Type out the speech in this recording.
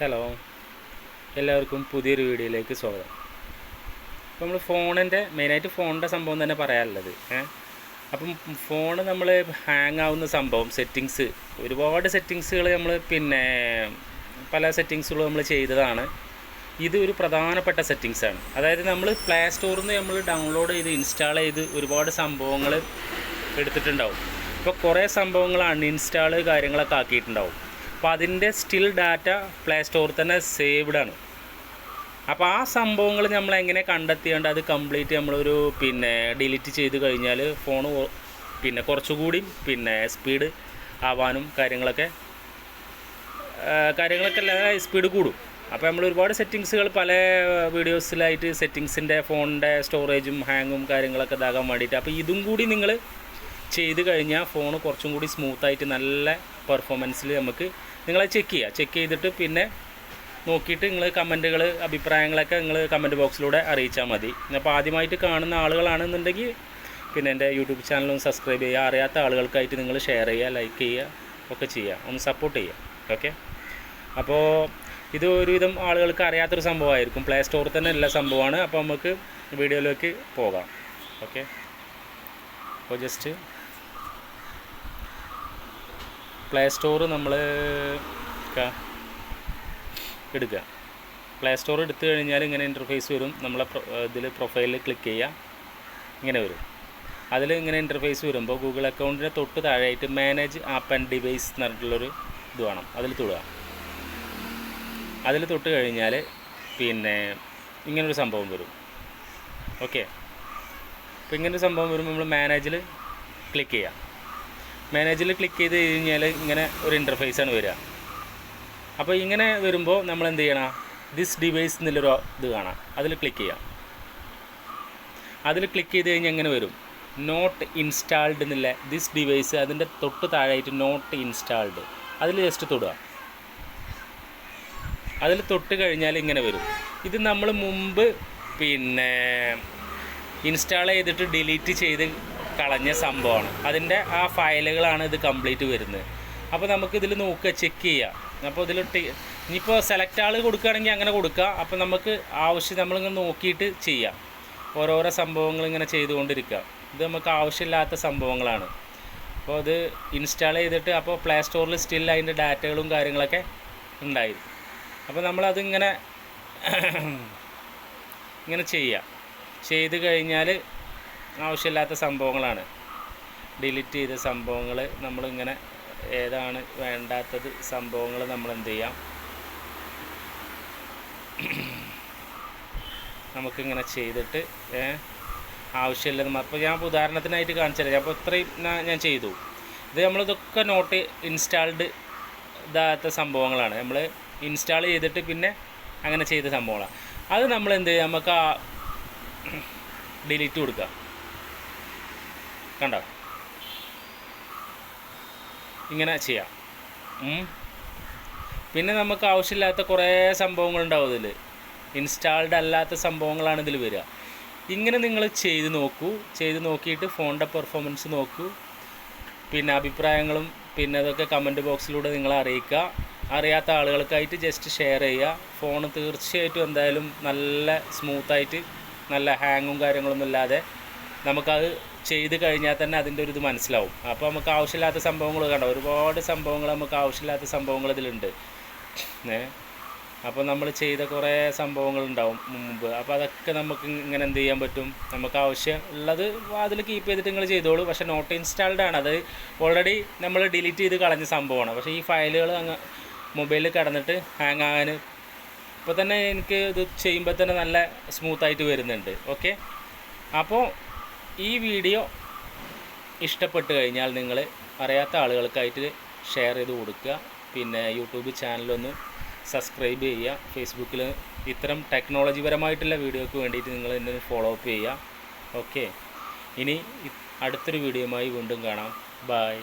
Hello. എല്ലാവർക്കും പുതിയൊരു വീഡിയോയിലേക്ക് സ്വാഗതം. അപ്പോൾ നമ്മൾ ഫോണിന്റെ മെയിനായിട്ട് ഫോണിന്റെ സംഭവം തന്നെ പറയാനുള്ളത് അപ്പം ഫോൺ നമ്മൾ ഹാങ് ആവുന്ന സംഭവം സെറ്റിങ്സ് ഒരുപാട് സെറ്റിങ്സുകൾ നമ്മൾ പിന്നെ പല സെറ്റിങ്സുകളും നമ്മൾ ചെയ്തതാണ്. ഇത് ഒരു പ്രധാനപ്പെട്ട ആണ്. അതായത് നമ്മൾ പ്ലേ സ്റ്റോറിൽ നിന്ന് നമ്മൾ ഡൗൺലോഡ് ചെയ്ത് ഇൻസ്റ്റാൾ ചെയ്ത് ഒരുപാട് സംഭവങ്ങൾ എടുത്തിട്ടുണ്ടാവും. ഇപ്പോൾ കുറേ സംഭവങ്ങൾ അൺഇൻസ്റ്റാൾ കാര്യങ്ങളൊക്കെ ആക്കിയിട്ടുണ്ടാവും. അപ്പോൾ അതിന്റെ സ്റ്റിൽ ഡാറ്റ പ്ലേ സ്റ്റോറിൽ തന്നെ സേവ്ഡ് ആണ്. അപ്പോൾ ആ സംഭവങ്ങൾ നമ്മൾ എങ്ങനെ കണ്ടെത്തിയാണ്ട് അത് കംപ്ലീറ്റ് നമ്മളൊരു പിന്നെ ഡിലീറ്റ് ചെയ്ത് കഴിഞ്ഞാൽ ഫോൺ പിന്നെ കുറച്ചുകൂടി പിന്നെ സ്പീഡ് ആവാനും കാര്യങ്ങളൊക്കെ കാര്യങ്ങളൊക്കെ അല്ല സ്പീഡ് കൂടും. അപ്പോൾ നമ്മൾ ഒരുപാട് സെറ്റിങ്സുകൾ പല വീഡിയോസിലായിട്ട് സെറ്റിങ്സിന്റെ ഫോണിന്റെ സ്റ്റോറേജും ഹാങ്ങും കാര്യങ്ങളൊക്കെ ഇതാകാൻ വേണ്ടിയിട്ട്. അപ്പോൾ ഇതും കൂടി നിങ്ങൾ ചെയ്ത് കഴിഞ്ഞാൽ ഫോൺ കുറച്ചും കൂടി സ്മൂത്തായിട്ട് നല്ല പെർഫോമൻസിൽ നമുക്ക് നിങ്ങളെ ചെക്ക് ചെയ്യുക. ചെക്ക് ചെയ്തിട്ട് പിന്നെ നോക്കിയിട്ട് നിങ്ങൾ കമന്റുകൾ അഭിപ്രായങ്ങളൊക്കെ നിങ്ങൾ കമന്റ് ബോക്സിലൂടെ അറിയിച്ചാൽ മതി. അപ്പോൾ ആദ്യമായിട്ട് കാണുന്ന ആളുകളാണെന്നുണ്ടെങ്കിൽ പിന്നെ എന്റെ യൂട്യൂബ് ചാനലും സബ്സ്ക്രൈബ് ചെയ്യുക. അറിയാത്ത ആളുകൾക്കായിട്ട് നിങ്ങൾ ഷെയർ ചെയ്യുക ലൈക്ക് ചെയ്യുക ഒക്കെ ചെയ്യുക. ഒന്ന് സപ്പോർട്ട് ചെയ്യുക. ഓക്കെ അപ്പോൾ ഇത് ഒരുവിധം ആളുകൾക്ക് അറിയാത്തൊരു സംഭവമായിരിക്കും. പ്ലേ സ്റ്റോറിൽ തന്നെ എല്ലാ സംഭവമാണ്. അപ്പോൾ നമുക്ക് വീഡിയോയിലേക്ക് പോകാം. ഓക്കെ അപ്പോൾ ജസ്റ്റ് പ്ലേ സ്റ്റോർ നമ്മൾ എടുക്കുക. പ്ലേ സ്റ്റോർ എടുത്തു കഴിഞ്ഞാൽ ഇങ്ങനെ ഇന്റർഫേസ് വരും. നമ്മളെ ഇതിൽ പ്രൊഫൈലിൽ ക്ലിക്ക് ചെയ്യുക. ഇങ്ങനെ വരും. അതിൽ ഇങ്ങനെ ഇന്റർഫേസ് വരുമ്പോൾ ഗൂഗിൾ അക്കൗണ്ടിന്റെ തൊട്ട് താഴെയായിട്ട് മാനേജ് ആപ്പ് ആൻഡ് ഡിവൈസ് എന്ന് പറഞ്ഞിട്ടുള്ളൊരു ഇത് വേണം. അതിൽ തൊടുക. അതിൽ തൊട്ട് കഴിഞ്ഞാൽ പിന്നെ ഇങ്ങനൊരു സംഭവം വരും. ഓക്കെ അപ്പോൾ ഇങ്ങനൊരു സംഭവം വരുമ്പോൾ നമ്മൾ മാനേജിൽ ക്ലിക്ക് ചെയ്യാം മാനേജിൽ ക്ലിക്ക് ചെയ്ത് കഴിഞ്ഞാൽ ഇങ്ങനെ ഒരു ഇന്റർഫേസാണ് വരിക. അപ്പോൾ ഇങ്ങനെ വരുമ്പോൾ നമ്മൾ എന്ത് ചെയ്യണം? ദിസ് ഡിവൈസ് എന്നുള്ളൊരു ഇത് കാണാം. അതിൽ ക്ലിക്ക് ചെയ്യാം. അതിൽ ക്ലിക്ക് ചെയ്ത് കഴിഞ്ഞാൽ എങ്ങനെ വരും. നോട്ട് ഇൻസ്റ്റാൾഡ് എന്നുള്ള ദിസ് ഡിവൈസ് അതിന്റെ തൊട്ട് താഴെയായിട്ട് നോട്ട് ഇൻസ്റ്റാൾഡ് അതിൽ ജസ്റ്റ് തൊടുക. അതിൽ തൊട്ട് കഴിഞ്ഞാൽ ഇങ്ങനെ വരും. ഇത് നമ്മൾ മുമ്പ് പിന്നെ ഇൻസ്റ്റാൾ ചെയ്തിട്ട് ഡിലീറ്റ് ചെയ്ത് കളഞ്ഞ സംഭവമാണ്. അതിന്റെ ആ ഫയലുകളാണ് ഇത് കംപ്ലീറ്റ് വരുന്നത്. അപ്പോൾ നമുക്ക് ഇതിൽ നോക്കുക ചെക്ക് ചെയ്യാം. അപ്പോൾ ഇതിൽ ഇനിയിപ്പോൾ സെലക്ട് ആൾ കൊടുക്കുകയാണെങ്കിൽ അങ്ങനെ കൊടുക്കുക അപ്പോൾ നമുക്ക് ആവശ്യം നമ്മളിങ്ങനെ നോക്കിയിട്ട് ചെയ്യാം. ഓരോരോ സംഭവങ്ങൾ ഇങ്ങനെ ചെയ്തുകൊണ്ടിരിക്കുക. ഇത് നമുക്ക് ആവശ്യമില്ലാത്ത സംഭവങ്ങളാണ്. അപ്പോൾ അത് ഇൻസ്റ്റാൾ ചെയ്തിട്ട് അപ്പോൾ പ്ലേ സ്റ്റോറിൽ സ്റ്റിൽ അതിന്റെ ഡാറ്റകളും കാര്യങ്ങളൊക്കെ ഉണ്ടായിരുന്നു. അപ്പോൾ നമ്മളതിങ്ങനെ ഇങ്ങനെ ചെയ്യുക ചെയ്ത് കഴിഞ്ഞാൽ ആവശ്യമില്ലാത്ത സംഭവങ്ങളാണ്. ഡിലീറ്റ് ചെയ്ത സംഭവങ്ങൾ നമ്മളിങ്ങനെ ഏതാണ് വേണ്ടാത്തത് സംഭവങ്ങൾ നമ്മൾ എന്ത് ചെയ്യാം നമുക്കിങ്ങനെ ചെയ്തിട്ട് ആവശ്യമില്ലെന്ന് അപ്പോൾ ഞാൻ ഉദാഹരണത്തിനായിട്ട് കാണിച്ചു തരാം അപ്പോൾ ഇത്രയും ഞാൻ- ഞാൻ ചെയ്തു. ഇത് നമ്മളിതൊക്കെ നോട്ട് ഇൻസ്റ്റാൾഡ് ഇതാത്ത സംഭവങ്ങളാണ്. നമ്മൾ ഇൻസ്റ്റാൾ ചെയ്തിട്ട് പിന്നെ അങ്ങനെ ചെയ്ത സംഭവങ്ങളാണ് അത് നമ്മൾ എന്ത് ചെയ്യുക നമുക്ക് ആ ഡിലീറ്റ് കൊടുക്കുക കണ്ടോ? ഇങ്ങനെ ചെയ്യാം. പിന്നെ നമുക്ക് ആവശ്യമില്ലാത്ത കുറേ സംഭവങ്ങളുണ്ടാവും ഇതിൽ ഇൻസ്റ്റാൾഡ് അല്ലാത്ത സംഭവങ്ങളാണ് ഇതിൽ വരിക. ഇങ്ങനെ നിങ്ങൾ ചെയ്ത് നോക്കൂ. ചെയ്ത് നോക്കിയിട്ട് ഫോണിന്റെ പെർഫോമൻസ് നോക്കൂ. പിന്നെ അഭിപ്രായങ്ങളും പിന്നെ അതൊക്കെ കമന്റ് ബോക്സിലൂടെ നിങ്ങൾ അറിയിക്കുക. അറിയാത്ത ആളുകൾക്കായിട്ട് ജസ്റ്റ് ഷെയർ ചെയ്യുക. ഫോൺ തീർച്ചയായിട്ടും എന്തായാലും നല്ല സ്മൂത്തായിട്ട് നല്ല ഹാങ്ങും കാര്യങ്ങളൊന്നും ഇല്ലാതെ നമുക്കത് ചെയ്ത് കഴിഞ്ഞാൽ തന്നെ അതിന്റെ ഒരു ഇത് മനസ്സിലാവും. അപ്പോൾ നമുക്ക് ആവശ്യമില്ലാത്ത സംഭവങ്ങൾ കണ്ടോ? ഒരുപാട് സംഭവങ്ങൾ നമുക്ക് ആവശ്യമില്ലാത്ത സംഭവങ്ങൾ ഇതിലുണ്ട്. അപ്പോൾ നമ്മൾ ചെയ്ത കുറേ സംഭവങ്ങളുണ്ടാവും മുമ്പ്. അപ്പോൾ അതൊക്കെ നമുക്ക് ഇങ്ങനെ എന്ത് ചെയ്യാൻ പറ്റും? നമുക്ക് ആവശ്യം ഉള്ളത് അതിൽ കീപ്പ് ചെയ്തിട്ട് നിങ്ങൾ ചെയ്തോളൂ. പക്ഷേ നോട്ട് ഇൻസ്റ്റാൾഡ് ആണ്. അത് ഓൾറെഡി നമ്മൾ ഡിലീറ്റ് ചെയ്ത് കളഞ്ഞ സംഭവമാണ്. പക്ഷേ ഈ ഫയലുകൾ അങ്ങ് മൊബൈലിൽ കിടന്നിട്ട് ഹാങ് ആകാൻ ഇപ്പോൾ തന്നെ എനിക്ക് ഇത് ചെയ്യുമ്പോൾ തന്നെ നല്ല സ്മൂത്തായിട്ട് വരുന്നുണ്ട്. ഓക്കെ അപ്പോൾ ഈ വീഡിയോ ഇഷ്ടപ്പെട്ട് കഴിഞ്ഞാൽ നിങ്ങൾ അറിയാത്ത ആളുകൾക്കായിട്ട് ഷെയർ ചെയ്ത് കൊടുക്കുക. പിന്നെ യൂട്യൂബ് ചാനലൊന്ന് സബ്സ്ക്രൈബ് ചെയ്യുക. ഫേസ്ബുക്കിൽ ഇത്തരം ടെക്നോളജി പരമായിട്ടുള്ള വീഡിയോക്ക് വേണ്ടിയിട്ട് നിങ്ങൾ എന്നെ ഫോളോ അപ്പ് ചെയ്യുക. ഓക്കെ ഇനി അടുത്തൊരു വീഡിയോയുമായി വീണ്ടും കാണാം. ബായ്